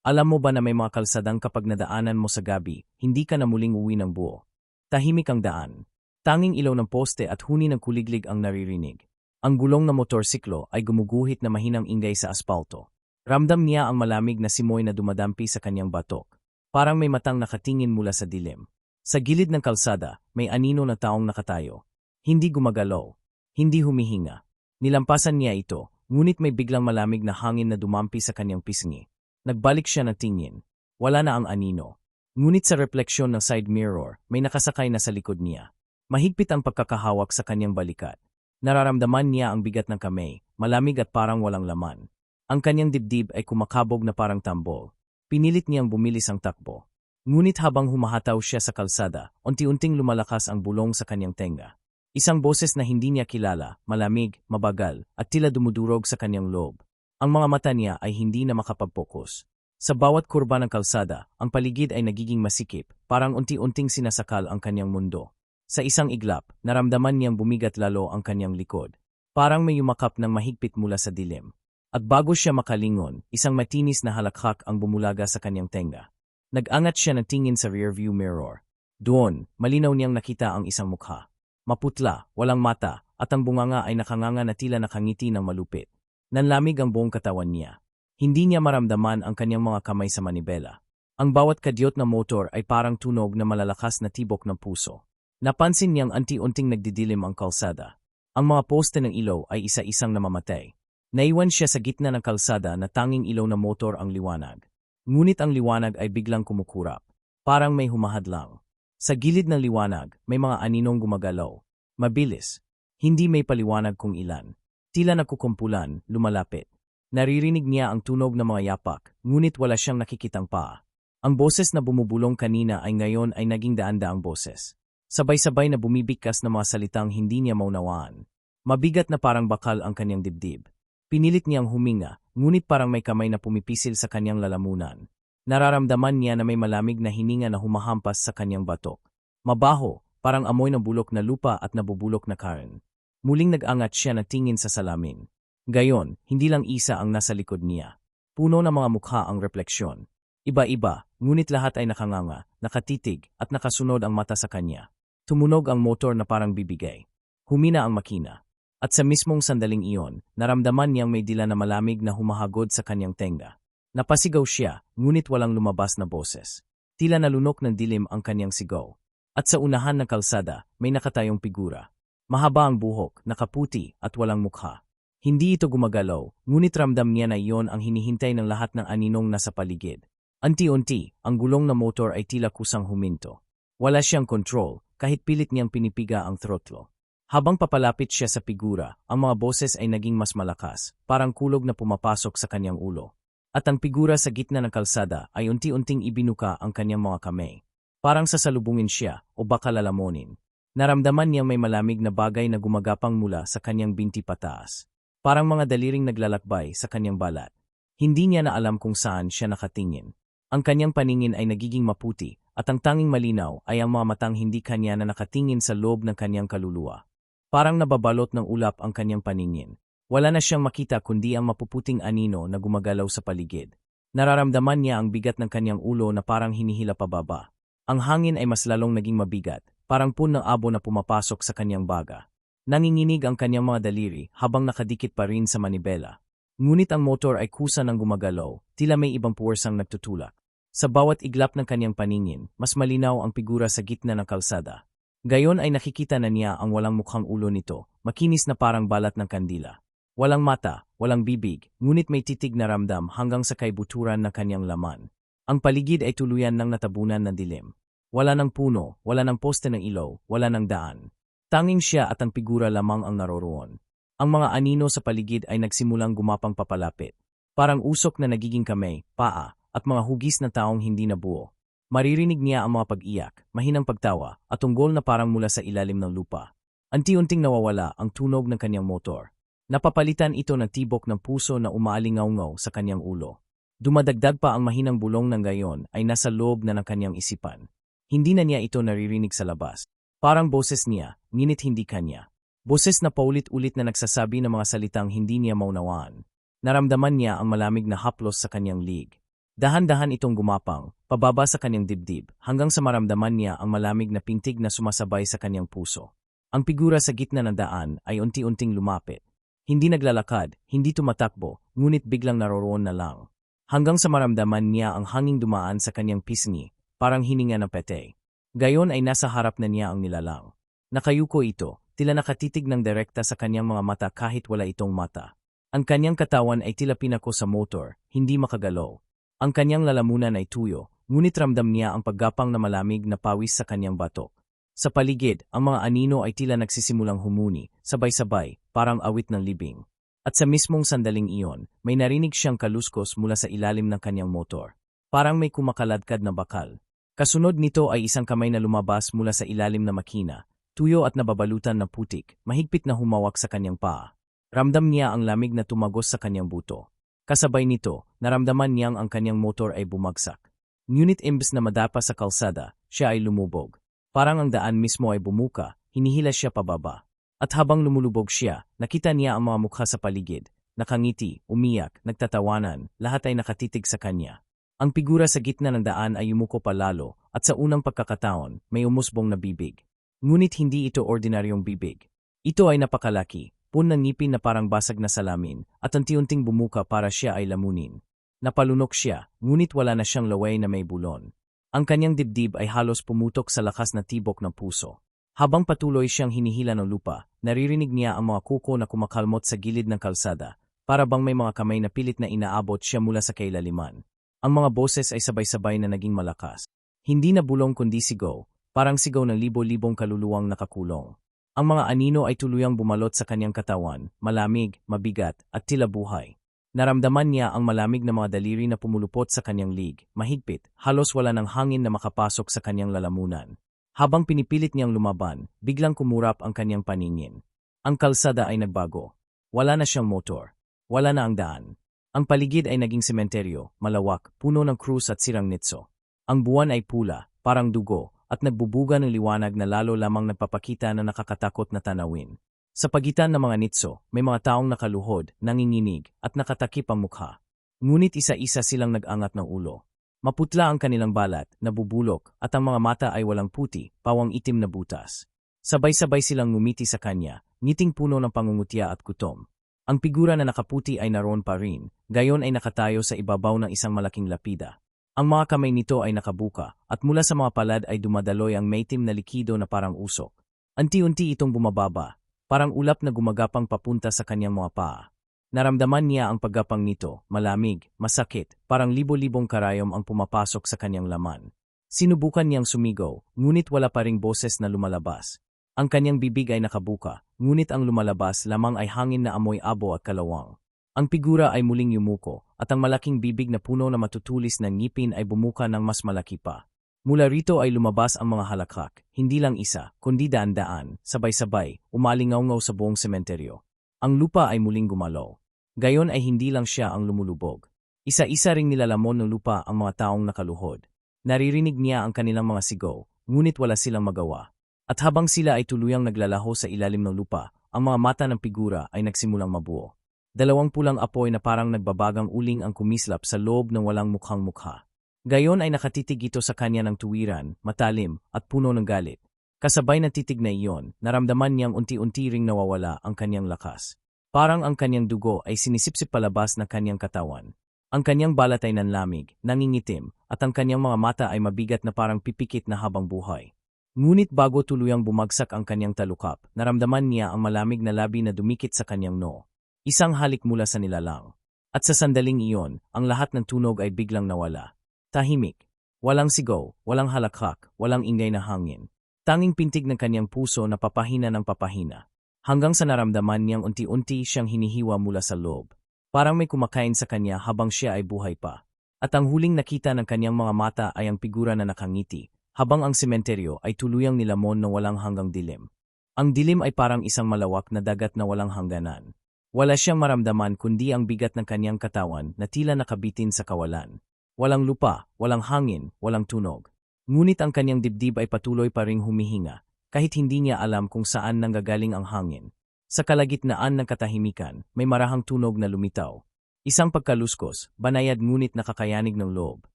Alam mo ba na may mga kalsadang kapag nadaanan mo sa gabi, hindi ka na muling uwi ng buo? Tahimik ang daan. Tanging ilaw ng poste at huni ng kuliglig ang naririnig. Ang gulong ng motorsiklo ay gumuguhit na mahinang ingay sa aspalto. Ramdam niya ang malamig na simoy na dumadampi sa kanyang batok. Parang may matang nakatingin mula sa dilim. Sa gilid ng kalsada, may anino na taong nakatayo. Hindi gumagalaw. Hindi humihinga. Nilampasan niya ito, ngunit may biglang malamig na hangin na dumampi sa kanyang pisngi. Nagbalik siya ng tingin. Wala na ang anino. Ngunit sa refleksyon ng side mirror, may nakasakay na sa likod niya. Mahigpit ang pagkakahawak sa kanyang balikat. Nararamdaman niya ang bigat ng kamay, malamig at parang walang laman. Ang kanyang dibdib ay kumakabog na parang tambol. Pinilit niyang bumilis ang takbo. Ngunit habang humahataw siya sa kalsada, unti-unting lumalakas ang bulong sa kanyang tenga. Isang boses na hindi niya kilala, malamig, mabagal, at tila dumudurog sa kanyang loob. Ang mga mata niya ay hindi na makapagpokus. Sa bawat kurba ng kalsada, ang paligid ay nagiging masikip, parang unti-unting sinasakal ang kanyang mundo. Sa isang iglap, naramdaman niyang bumigat lalo ang kanyang likod. Parang may yumakap ng mahigpit mula sa dilim. At bago siya makalingon, isang matinis na halakhak ang bumulaga sa kanyang tenga. Nag-angat siya ng tingin sa rearview mirror. Doon, malinaw niyang nakita ang isang mukha. Maputla, walang mata, at ang bunganga ay nakanganga na tila nakangiti ng malupit. Nanlamig ang buong katawan niya. Hindi niya maramdaman ang kanyang mga kamay sa manibela. Ang bawat kadyot na motor ay parang tunog na malalakas na tibok ng puso. Napansin niyang anti-unting nagdidilim ang kalsada. Ang mga poste ng ilaw ay isa-isang namamatay. Naiwan siya sa gitna ng kalsada na tanging ilaw na motor ang liwanag. Ngunit ang liwanag ay biglang kumukurap. Parang may humahadlang. Sa gilid ng liwanag, may mga aninong gumagalaw. Mabilis. Hindi may paliwanag kung ilan. Tila nakukumpulan, lumalapit. Naririnig niya ang tunog ng mga yapak, ngunit wala siyang nakikitang paa. Ang boses na bumubulong kanina ay ngayon ay naging daan-daang boses. Sabay-sabay na bumibigkas na mga salitang hindi niya maunawaan. Mabigat na parang bakal ang kanyang dibdib. Pinilit niyang huminga, ngunit parang may kamay na pumipisil sa kanyang lalamunan. Nararamdaman niya na may malamig na hininga na humahampas sa kanyang batok. Mabaho, parang amoy ng bulok na lupa at nabubulok na karen. Muling nag-angat siya na tingin sa salamin. Gayon, hindi lang isa ang nasa likod niya. Puno ng mga mukha ang refleksyon. Iba-iba, ngunit lahat ay nakanganga, nakatitig, at nakasunod ang mata sa kanya. Tumunog ang motor na parang bibigay. Humina ang makina. At sa mismong sandaling iyon, naramdaman niyang may dila na malamig na humahagod sa kanyang tenga. Napasigaw siya, ngunit walang lumabas na boses. Tila nalunok ng dilim ang kanyang sigaw. At sa unahan ng kalsada, may nakatayong figura. Mahaba ang buhok, nakaputi, at walang mukha. Hindi ito gumagalaw, ngunit ramdam niya na iyon ang hinihintay ng lahat ng aninong nasa paligid. Anti-unti, ang gulong na motor ay tila kusang huminto. Wala siyang control, kahit pilit niyang pinipiga ang throttle. Habang papalapit siya sa figura, ang mga boses ay naging mas malakas, parang kulog na pumapasok sa kanyang ulo. At ang figura sa gitna ng kalsada ay unti-unting ibinuka ang kanyang mga kamay. Parang sasalubungin siya o baka lalamonin. Naramdaman niyang may malamig na bagay na gumagapang mula sa kanyang binti pataas. Parang mga daliring naglalakbay sa kanyang balat. Hindi niya na alam kung saan siya nakatingin. Ang kanyang paningin ay nagiging maputi at ang tanging malinaw ay ang mga matang hindi kanya na nakatingin sa loob ng kanyang kaluluwa. Parang nababalot ng ulap ang kanyang paningin. Wala na siyang makita kundi ang mapuputing anino na gumagalaw sa paligid. Nararamdaman niya ang bigat ng kanyang ulo na parang hinihila pababa. Ang hangin ay mas lalong naging mabigat, parang pun ng abo na pumapasok sa kanyang baga. Nanginginig ang kanyang mga daliri habang nakadikit pa rin sa manibela. Ngunit ang motor ay kusa ng gumagalaw, tila may ibang puwersang nagtutulak. Sa bawat iglap ng kanyang paningin, mas malinaw ang figura sa gitna ng kalsada. Gayon ay nakikita na niya ang walang mukhang ulo nito, makinis na parang balat ng kandila. Walang mata, walang bibig, ngunit may titig na ramdam hanggang sa kaibuturan ng kanyang laman. Ang paligid ay tuluyan ng natabunan ng dilim. Wala ng puno, wala ng poste ng ilaw, wala ng daan. Tanging siya at ang figura lamang ang naroroon. Ang mga anino sa paligid ay nagsimulang gumapang papalapit. Parang usok na nagiging kamay, paa, at mga hugis na taong hindi nabuo. Maririnig niya ang mga pag-iyak, mahinang pagtawa, at tunggol na parang mula sa ilalim ng lupa. Anti-unting nawawala ang tunog ng kanyang motor. Napapalitan ito ng tibok ng puso na umaalingaw sa kanyang ulo. Dumadagdag pa ang mahinang bulong ng gayon ay nasa loob na ng kanyang isipan. Hindi na niya ito naririnig sa labas. Parang boses niya, nginit hindi kanya. Boses na paulit-ulit na nagsasabi ng mga salitang hindi niya maunawaan. Naramdaman niya ang malamig na haplos sa kanyang lig. Dahan-dahan itong gumapang, pababa sa kanyang dibdib, hanggang sa maramdaman niya ang malamig na pintig na sumasabay sa kanyang puso. Ang figura sa gitna ng daan ay unti-unting lumapit. Hindi naglalakad, hindi tumatakbo, ngunit biglang naroroon na lang. Hanggang sa maramdaman niya ang hanging dumaan sa kanyang pisngi, parang hininga ng pete. Gayon ay nasa harap na niya ang nilalang. Nakayuko ito, tila nakatitig ng direkta sa kanyang mga mata kahit wala itong mata. Ang kanyang katawan ay tila pinako sa motor, hindi makagalaw. Ang kanyang lalamunan ay tuyo, ngunit ramdam niya ang paggapang na malamig na pawis sa kanyang batok. Sa paligid, ang mga anino ay tila nagsisimulang humuni, sabay-sabay, parang awit ng libing. At sa mismong sandaling iyon, may narinig siyang kaluskos mula sa ilalim ng kanyang motor. Parang may kumakaladkad na bakal. Kasunod nito ay isang kamay na lumabas mula sa ilalim na makina, tuyo at nababalutan ng putik, mahigpit na humawak sa kanyang paa. Ramdam niya ang lamig na tumagos sa kanyang buto. Kasabay nito, naramdaman niyang ang kanyang motor ay bumagsak. Ngunit imbes na madapa sa kalsada, siya ay lumubog. Parang ang daan mismo ay bumuka, hinihila siya pababa. At habang lumulubog siya, nakita niya ang mga mukha sa paligid. Nakangiti, umiyak, nagtatawanan, lahat ay nakatitig sa kanya. Ang figura sa gitna ng daan ay yumuko palalo, at sa unang pagkakataon, may umusbong na bibig. Ngunit hindi ito ordinaryong bibig. Ito ay napakalaki, pun ng ngipin na parang basag na salamin, at unti-unting bumuka para siya ay lamunin. Napalunok siya, ngunit wala na siyang laway na may bulon. Ang kanyang dibdib ay halos pumutok sa lakas na tibok ng puso. Habang patuloy siyang hinihila ng lupa, naririnig niya ang mga kuko na kumakalmot sa gilid ng kalsada, para bang may mga kamay na pilit na inaabot siya mula sa kailaliman. Ang mga boses ay sabay-sabay na naging malakas. Hindi na bulong kundi sigaw, parang sigaw ng libo-libong kaluluwang nakakulong. Ang mga anino ay tuluyang bumalot sa kanyang katawan, malamig, mabigat, at tila buhay. Naramdaman niya ang malamig na mga daliri na pumulupot sa kanyang lig, mahigpit, halos wala ng hangin na makapasok sa kanyang lalamunan. Habang pinipilit niyang lumaban, biglang kumurap ang kanyang paningin. Ang kalsada ay nagbago. Wala na siyang motor. Wala na ang daan. Ang paligid ay naging sementeryo, malawak, puno ng krus at sirang nitso. Ang buwan ay pula, parang dugo, at nagbubuga ng liwanag na lalo lamang nagpapakita na nakakatakot na tanawin. Sa pagitan ng mga nitso, may mga taong nakaluhod, nanginginig, at nakatakip ang mukha. Ngunit isa-isa silang nag-angat ng ulo. Maputla ang kanilang balat, nabubulok, at ang mga mata ay walang puti, pawang itim na butas. Sabay-sabay silang ngumiti sa kanya, ngiting puno ng pangungutya at gutom. Ang figura na nakaputi ay naroon pa rin, gayon ay nakatayo sa ibabaw ng isang malaking lapida. Ang mga kamay nito ay nakabuka, at mula sa mga palad ay dumadaloy ang maitim na likido na parang usok. Anti-unti itong bumababa, parang ulap na gumagapang papunta sa kanyang mga paa. Naramdaman niya ang paggapang nito, malamig, masakit, parang libo-libong karayom ang pumapasok sa kanyang laman. Sinubukan niyang sumigaw, ngunit wala pa ring boses na lumalabas. Ang kanyang bibig ay nakabuka, ngunit ang lumalabas lamang ay hangin na amoy abo at kalawang. Ang figura ay muling yumuko, at ang malaking bibig na puno na matutulis ng ngipin ay bumuka ng mas malaki pa. Mula rito ay lumabas ang mga halakhak, hindi lang isa, kundi daan-daan, sabay-sabay, umalingaw sa buong sementeryo. Ang lupa ay muling gumalaw. Gayon ay hindi lang siya ang lumulubog. Isa-isa ring nilalamon ng lupa ang mga taong nakaluhod. Naririnig niya ang kanilang mga sigaw, ngunit wala silang magawa. At habang sila ay tuluyang naglalaho sa ilalim ng lupa, ang mga mata ng figura ay nagsimulang mabuo. Dalawang pulang apoy na parang nagbabagang uling ang kumislap sa loob ng walang mukhang mukha. Gayon ay nakatitig ito sa kanya ng tuwiran, matalim, at puno ng galit. Kasabay na titig na iyon, naramdaman niyang unti-unti ring nawawala ang kanyang lakas. Parang ang kanyang dugo ay sinisipsip palabas ng kanyang katawan. Ang kanyang balat ay nanlamig, nangingitim, at ang kanyang mga mata ay mabigat na parang pipikit na habang buhay. Ngunit bago tuluyang bumagsak ang kanyang talukap, naramdaman niya ang malamig na labi na dumikit sa kanyang noo. Isang halik mula sa nilalang. At sa sandaling iyon, ang lahat ng tunog ay biglang nawala. Tahimik. Walang sigaw, walang halakhak, walang ingay na hangin. Tanging pintig ng kanyang puso na papahina ng papahina. Hanggang sa naramdaman niyang unti-unti siyang hinihiwa mula sa loob. Parang may kumakain sa kanya habang siya ay buhay pa. At ang huling nakita ng kanyang mga mata ay ang figura na nakangiti, habang ang sementeryo ay tuluyang nilamon na walang hanggang dilim. Ang dilim ay parang isang malawak na dagat na walang hangganan. Wala siyang maramdaman kundi ang bigat ng kanyang katawan na tila nakabitin sa kawalan. Walang lupa, walang hangin, walang tunog. Ngunit ang kanyang dibdib ay patuloy pa ring humihinga, kahit hindi niya alam kung saan nanggagaling ang hangin. Sa kalagitnaan ng katahimikan, may marahang tunog na lumitaw. Isang pagkaluskos, banayad ngunit nakakayanig ng loob.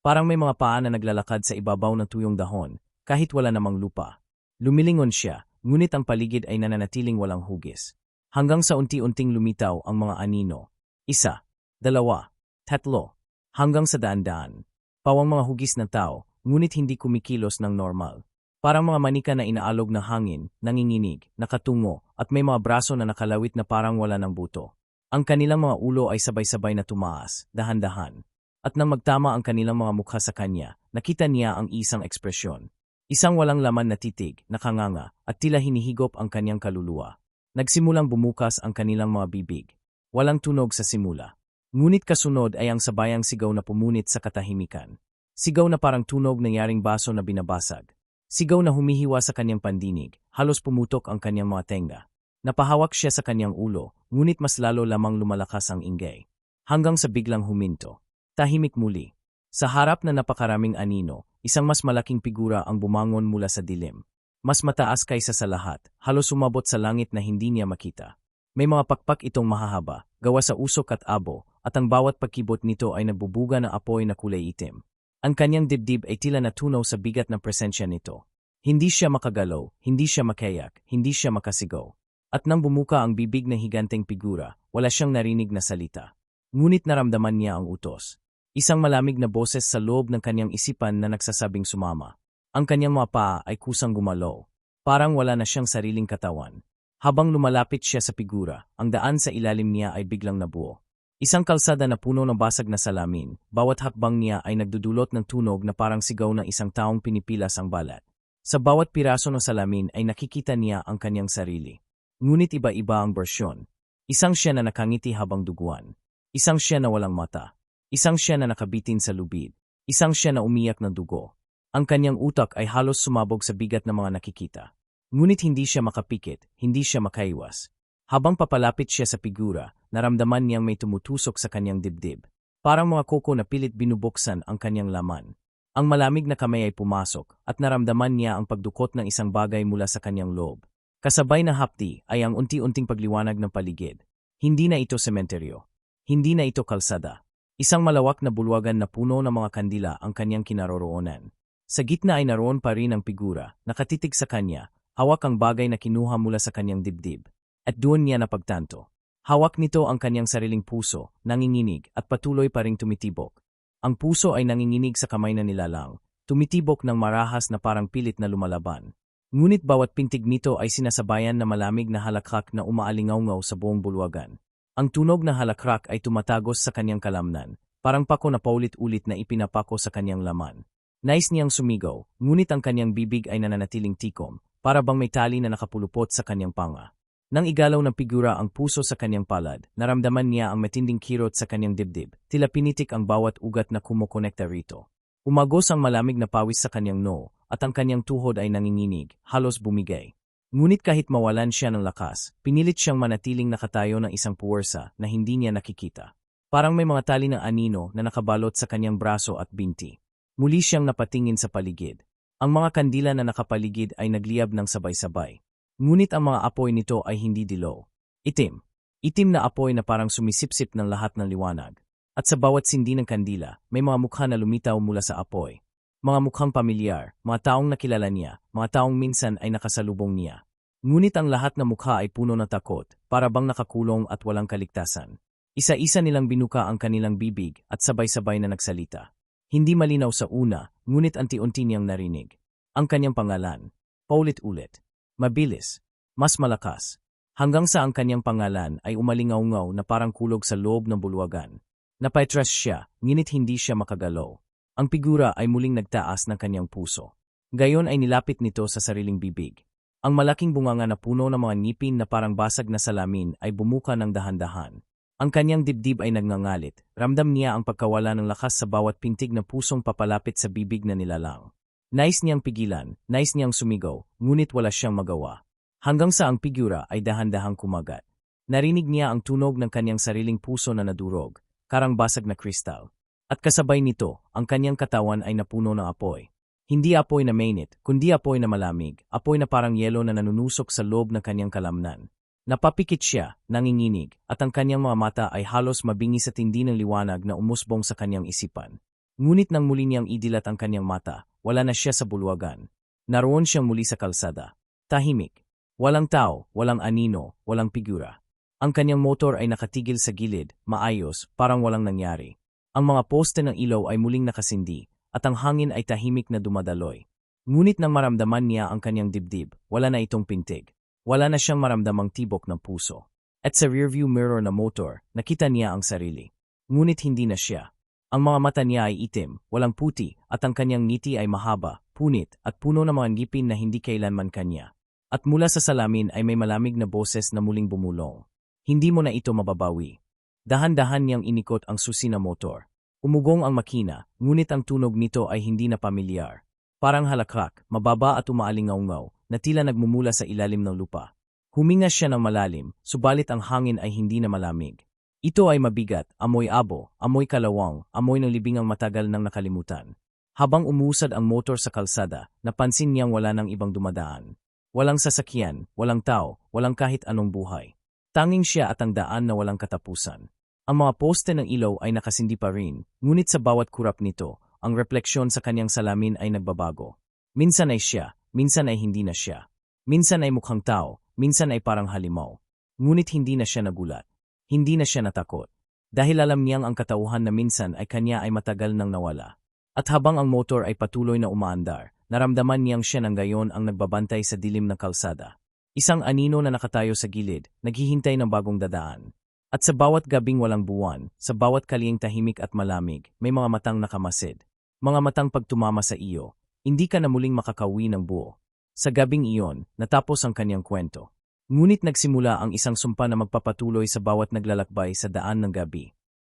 Parang may mga paa na naglalakad sa ibabaw ng tuyong dahon, kahit wala namang lupa. Lumilingon siya, ngunit ang paligid ay nananatiling walang hugis. Hanggang sa unti-unting lumitaw ang mga anino. Isa, dalawa, tatlo, hanggang sa daan-daan. Pawang mga hugis ng tao, ngunit hindi kumikilos ng normal. Parang mga manika na inaalog ng hangin, nanginginig, nakatungo, at may mga braso na nakalawit na parang wala ng buto. Ang kanilang mga ulo ay sabay-sabay na tumaas, dahan-dahan. At nang magtama ang kanilang mga mukha sa kanya, nakita niya ang isang ekspresyon. Isang walang laman na titig, nakanganga, at tila hinihigop ang kanyang kaluluwa. Nagsimulang bumukas ang kanilang mga bibig. Walang tunog sa simula. Ngunit kasunod ay ang sabayang sigaw na pumunit sa katahimikan. Sigaw na parang tunog ng yaring baso na binabasag. Sigaw na humihiwa sa kanyang pandinig, halos pumutok ang kanyang mga tenga. Napahawak siya sa kanyang ulo, ngunit mas lalo lamang lumalakas ang ingay. Hanggang sa biglang huminto. Tahimik muli. Sa harap na napakaraming anino, isang mas malaking figura ang bumangon mula sa dilim. Mas mataas kaysa sa lahat, halos sumabot sa langit na hindi niya makita. May mga pakpak itong mahahaba, gawa sa usok at abo, at ang bawat pagkibot nito ay nagbubuga ng apoy na kulay itim. Ang kanyang dibdib ay tila natunaw sa bigat ng presensya nito. Hindi siya makagalaw, hindi siya makayak, hindi siya makasigaw. At nang bumuka ang bibig ng higanteng figura, wala siyang narinig na salita. Ngunit naramdaman niya ang utos. Isang malamig na boses sa loob ng kanyang isipan na nagsasabing sumama. Ang kanyang mga paa ay kusang gumalaw. Parang wala na siyang sariling katawan. Habang lumalapit siya sa figura, ang daan sa ilalim niya ay biglang nabuo. Isang kalsada na puno ng basag na salamin, bawat hakbang niya ay nagdudulot ng tunog na parang sigaw ng isang taong pinipilas ang balat. Sa bawat piraso ng salamin ay nakikita niya ang kanyang sarili. Ngunit iba-iba ang bersyon. Isang siya na nakangiti habang duguan. Isang siya na walang mata. Isang siya na nakabitin sa lubid. Isang siya na umiyak ng dugo. Ang kanyang utak ay halos sumabog sa bigat ng mga nakikita. Ngunit hindi siya makapikit, hindi siya makaiwas. Habang papalapit siya sa figura, naramdaman niyang may tumutusok sa kanyang dibdib. Parang mga koko na pilit binubuksan ang kanyang laman. Ang malamig na kamay ay pumasok at naramdaman niya ang pagdukot ng isang bagay mula sa kanyang loob. Kasabay na hapti ay ang unti-unting pagliwanag ng paligid. Hindi na ito sementeryo. Hindi na ito kalsada. Isang malawak na bulwagan na puno ng mga kandila ang kanyang kinaroroonan. Sa gitna ay naroon pa rin ang figura, nakatitig sa kanya, hawak ang bagay na kinuha mula sa kanyang dibdib. At doon niya napagtanto. Hawak nito ang kanyang sariling puso, nanginginig at patuloy pa ring tumitibok. Ang puso ay nanginginig sa kamay na nilalang, tumitibok ng marahas na parang pilit na lumalaban. Ngunit bawat pintig nito ay sinasabayan na malamig na halakhak na umaalingaw sa buong bulwagan. Ang tunog na halakrak ay tumatagos sa kanyang kalamnan, parang pako na paulit-ulit na ipinapako sa kanyang laman. Nais niyang sumigaw, ngunit ang kanyang bibig ay nananatiling tikom, para bang may tali na nakapulupot sa kanyang panga. Nang igalaw ng figura ang puso sa kanyang palad, naramdaman niya ang matinding kirot sa kanyang dibdib, tila pinitik ang bawat ugat na kumukonekta rito. Umagos ang malamig na pawis sa kanyang noo, at ang kanyang tuhod ay nanginginig, halos bumigay. Ngunit kahit mawalan siya ng lakas, pinilit siyang manatiling nakatayo ng isang puwersa na hindi niya nakikita. Parang may mga tali ng anino na nakabalot sa kanyang braso at binti. Muli siyang napatingin sa paligid. Ang mga kandila na nakapaligid ay nagliyab ng sabay-sabay. Ngunit ang mga apoy nito ay hindi dilaw. Itim. Itim na apoy na parang sumisipsip ng lahat ng liwanag. At sa bawat sindi ng kandila, may mga mukha na lumitaw mula sa apoy. Mga mukhang pamilyar, mga taong nakilala niya, mga taong minsan ay nakasalubong niya. Ngunit ang lahat na mukha ay puno ng takot, para bang nakakulong at walang kaligtasan. Isa-isa nilang binuka ang kanilang bibig at sabay-sabay na nagsalita. Hindi malinaw sa una, ngunit anti-unti niyang narinig. Ang kanyang pangalan. Paulit-ulit. Mabilis. Mas malakas. Hanggang sa ang kanyang pangalan ay umalingaw-ngaw na parang kulog sa loob ng bulwagan. Napatras siya, ngunit hindi siya makagalaw. Ang figura ay muling nagtaas ng kanyang puso. Gayon ay nilapit nito sa sariling bibig. Ang malaking bunganga na puno ng mga ngipin na parang basag na salamin ay bumuka ng dahan-dahan. Ang kanyang dibdib ay nagngangalit, ramdam niya ang pagkawala ng lakas sa bawat pintig na pusong papalapit sa bibig na nilalang. Nais niyang pigilan, nais niyang sumigaw, ngunit wala siyang magawa. Hanggang sa ang figura ay dahan-dahang kumagat. Narinig niya ang tunog ng kanyang sariling puso na nadurog, karang basag na kristal. At kasabay nito, ang kanyang katawan ay napuno ng apoy. Hindi apoy na mainit, kundi apoy na malamig, apoy na parang yelo na nanunusok sa loob ng kanyang kalamnan. Napapikit siya, nanginginig, at ang kanyang mga mata ay halos mabingi sa tindi ng liwanag na umusbong sa kanyang isipan. Ngunit nang muli niyang idilat ang kanyang mata, wala na siya sa bulwagan. Naroon siyang muli sa kalsada. Tahimik. Walang tao, walang anino, walang figura. Ang kanyang motor ay nakatigil sa gilid, maayos, parang walang nangyari. Ang mga poste ng ilaw ay muling nakasindi, at ang hangin ay tahimik na dumadaloy. Ngunit nang maramdaman niya ang kanyang dibdib, wala na itong pintig. Wala na siyang maramdamang tibok ng puso. At sa rearview mirror na motor, nakita niya ang sarili. Ngunit hindi na siya. Ang mga mata niya ay itim, walang puti, at ang kanyang ngiti ay mahaba, punit, at puno ng mga ngipin na hindi kailanman kanya. At mula sa salamin ay may malamig na boses na muling bumulong. Hindi mo na ito mababawi. Dahan-dahan niyang inikot ang susi na motor. Umugong ang makina, ngunit ang tunog nito ay hindi na pamilyar. Parang halakrak, mababa at umaalingaw na tila nagmumula sa ilalim ng lupa. Huminga siya ng malalim, subalit ang hangin ay hindi na malamig. Ito ay mabigat, amoy abo, amoy kalawang, amoy ng libingang matagal nang nakalimutan. Habang umusad ang motor sa kalsada, napansin niyang wala nang ibang dumadaan. Walang sasakyan, walang tao, walang kahit anong buhay. Tanging siya at ang daan na walang katapusan. Ang mga poste ng ilaw ay nakasindi pa rin, ngunit sa bawat kurap nito, ang refleksyon sa kanyang salamin ay nagbabago. Minsan ay siya, minsan ay hindi na siya. Minsan ay mukhang tao, minsan ay parang halimaw. Ngunit hindi na siya nagulat. Hindi na siya natakot. Dahil alam niyang ang katauhan na minsan ay kanya ay matagal nang nawala. At habang ang motor ay patuloy na umaandar, naramdaman niyang siya ng gayon ang nagbabantay sa dilim ng kalsada. Isang anino na nakatayo sa gilid, naghihintay ng bagong dadaan. At sa bawat gabing walang buwan, sa bawat kaliyeng tahimik at malamig, may mga matang nakamasid. Mga matang pagtumama sa iyo, hindi ka na muling makakawi ng buo. Sa gabing iyon, natapos ang kanyang kwento. Ngunit nagsimula ang isang sumpa na magpapatuloy sa bawat naglalakbay sa daan ng gabi.